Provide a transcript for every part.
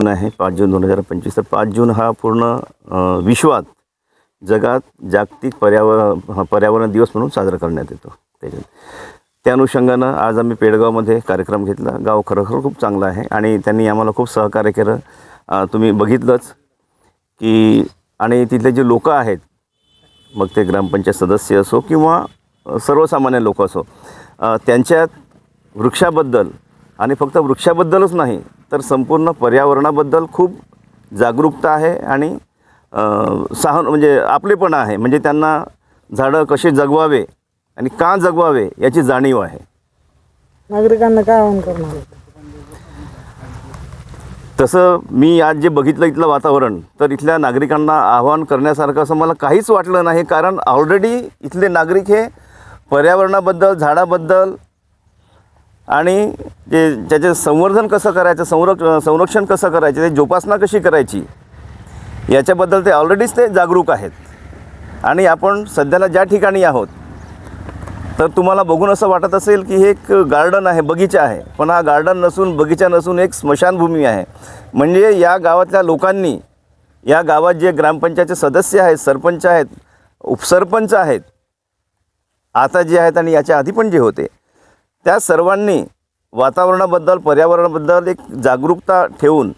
जून आहे पाच जून दोन हजार पंचवीस. तर पाच जून हा पूर्ण विश्वात जगात जागतिक पर्यावरण पर्यावरण दिवस म्हणून साजरा करण्यात येतो. त्याच्यात त्या अनुषंगानं आज आम्ही पेडगावमध्ये कार्यक्रम घेतला. गाव खरोखर खूप चांगलं आहे आणि त्यांनी आम्हाला खूप सहकार्य केलं. तुम्ही बघितलंच की आणि तिथले जे लोक आहेत मग ते ग्रामपंचायत सदस्य असो किंवा सर्वसामान्य लोक असो त्यांच्यात वृक्षाबद्दल आणि फक्त वृक्षाबद्दलच नाही तर संपूर्ण पर्यावरणाबद्दल खूप जागरूकता आहे आणि सहान म्हणजे आपलेपणा आहे. म्हणजे त्यांना झाडं कसे जगवावे आणि का जगवावे याची जाणीव आहे. नागरिकांना काय आवाहन करणार? तसं मी आज जे बघितलं इथलं वातावरण तर इथल्या नागरिकांना आवाहन करण्यासारखं असं मला काहीच वाटलं नाही. कारण ऑलरेडी इथले नागरिक हे पर्यावरणाबद्दल झाडाबद्दल आणि जे ज्याचे संवर्धन कसं करायचं संरक्ष संरक्षण कसं करायचं ते जोपासना कशी करायची याच्याबद्दल ते ऑलरेडीच ते जागरूक आहेत. आणि आपण सध्याला ज्या ठिकाणी आहोत तर तुम्हाला बघून असं वाटत असेल की हे एक गार्डन आहे बगीचा आहे. पण हा गार्डन नसून बगीचा नसून एक स्मशानभूमी आहे. म्हणजे या गावातल्या लोकांनी या गावात जे ग्रामपंचायतचे सदस्य आहेत सरपंच आहेत उपसरपंच आहेत आता जे आहेत आणि याच्या आधी पण जे होते त्या सर्वांनी वातावरणाबद्दल पर्यावरणाबद्दल एक जागरूकता ठेवून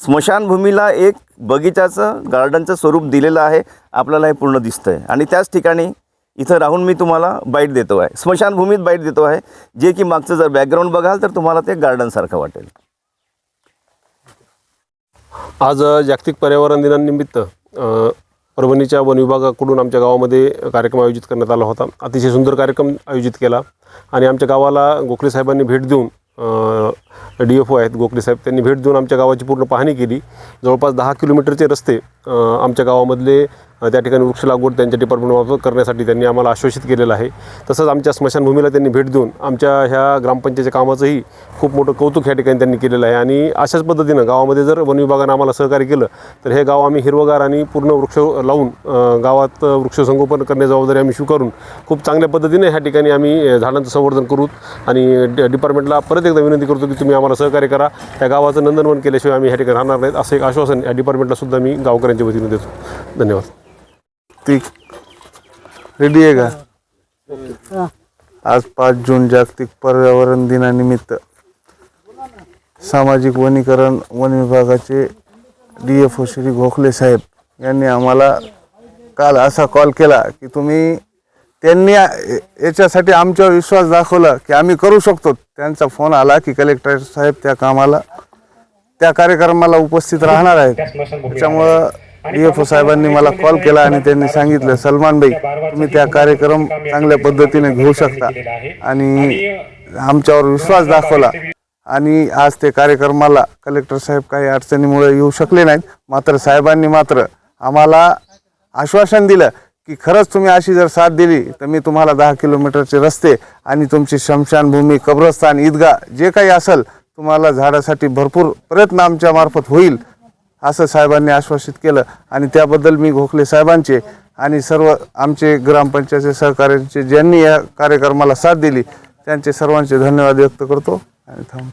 स्मशानभूमीला एक बगीचाचं गार्डनचं स्वरूप दिलेलं आहे आपल्याला हे पूर्ण दिसतं आहे आणि त्याच ठिकाणी इथं राहून मी तुम्हाला बाईट देतो आहे. स्मशानभूमीत बाईट देतो आहे. जे की मागचं जर बॅकग्राऊंड बघाल तर तुम्हाला ते गार्डनसारखं वाटेल. आज जागतिक पर्यावरण दिनानिमित्त परभणीच्या वन विभागाकडून आमच्या गावामध्ये कार्यक्रम आयोजित करण्यात आला होता. अतिशय सुंदर कार्यक्रम आयोजित केला. आणि आमच्या गावाला गोखले साहेबांनी भेट देऊन डी एफ ओ आहेत गोखले साहेब त्यांनी भेट देऊन आमच्या गावाची पूर्ण पाहणी केली. जवळपास दहा किलोमीटरचे रस्ते आमच्या गावामधले त्या ठिकाणी वृक्ष लागवड त्यांच्या डिपार्टमेंट वापर करण्यासाठी त्यांनी आम्हाला आश्वासित केलेलं आहे. तसंच आमच्या स्मशानभूमीला त्यांनी भेट देऊन आमच्या ह्या ग्रामपंचायतीच्या कामाचंही खूप मोठं कौतुक ह्या ठिकाणी त्यांनी केलेलं आहे. आणि अशाच पद्धतीनं गावामध्ये जर वन विभागानं आम्हाला सहकार्य केलं तर हे गाव आम्ही हिरवगार आणि पूर्ण वृक्ष लावून गावात वृक्षसंगोपन करण्याची जबाबदारी आम्ही स्वीकारून खूप चांगल्या पद्धतीने ह्या ठिकाणी आम्ही झाडांचं संवर्धन करू आणि डिपार्टमेंटला परत एकदा विनंती करतो की तुम्ही आम्हाला सहकार्य करा. त्या गावाचं नंदनवन केल्याशिवाय आम्ही ह्या ठिकाणी राहणार नाहीत असं एक आश्वासन या डिपार्टमेंटला सुद्धा मी गावकऱ्यांच्या वतीने देतो. धन्यवाद. ती. रेडी आहे का. आज पाच जून जागतिक पर्यावरण दिनानिमित्त सामाजिक वनीकरण वन विभागाचे D F O Shri Gokhale साहेब यांनी आम्हाला काल असा कॉल केला की तुम्ही त्यांनी याच्यासाठी आमच्यावर विश्वास दाखवला की आम्ही करू शकतो. त्यांचा फोन आला की कलेक्टर साहेब त्या कामाला त्या कार्यक्रमाला उपस्थित राहणार आहेत. त्याच्यामुळं डी एफ ओ साहेबांनी मला कॉल केला आणि त्यांनी सांगितलं सलमान भाई तुम्ही त्या कार्यक्रम चांगल्या पद्धतीने घेऊ शकता. आणि आमच्यावर विश्वास दाखवला. आणि आज ते कार्यक्रमाला कलेक्टर साहेब काही अडचणीमुळे येऊ शकले नाहीत. मात्र साहेबांनी मात्र आम्हाला आश्वासन दिलं की खरंच तुम्ही अशी जर साथ दिली तर मी तुम्हाला दहा किलोमीटरचे रस्ते आणि तुमची शमशानभूमी कब्रस्तान ईदगाह जे काही असेल तुम्हाला झाडासाठी भरपूर प्रयत्न आमच्या मार्फत होईल. असं साहेबांनी आश्वासित केलं. आणि त्याबद्दल मी गोखले साहेबांचे आणि सर्व आमचे ग्रामपंचायतचे सहकार्यांचे ज्यांनी या कार्यक्रमाला साथ दिली त्यांचे सर्वांचे धन्यवाद व्यक्त करतो. आणि थांब.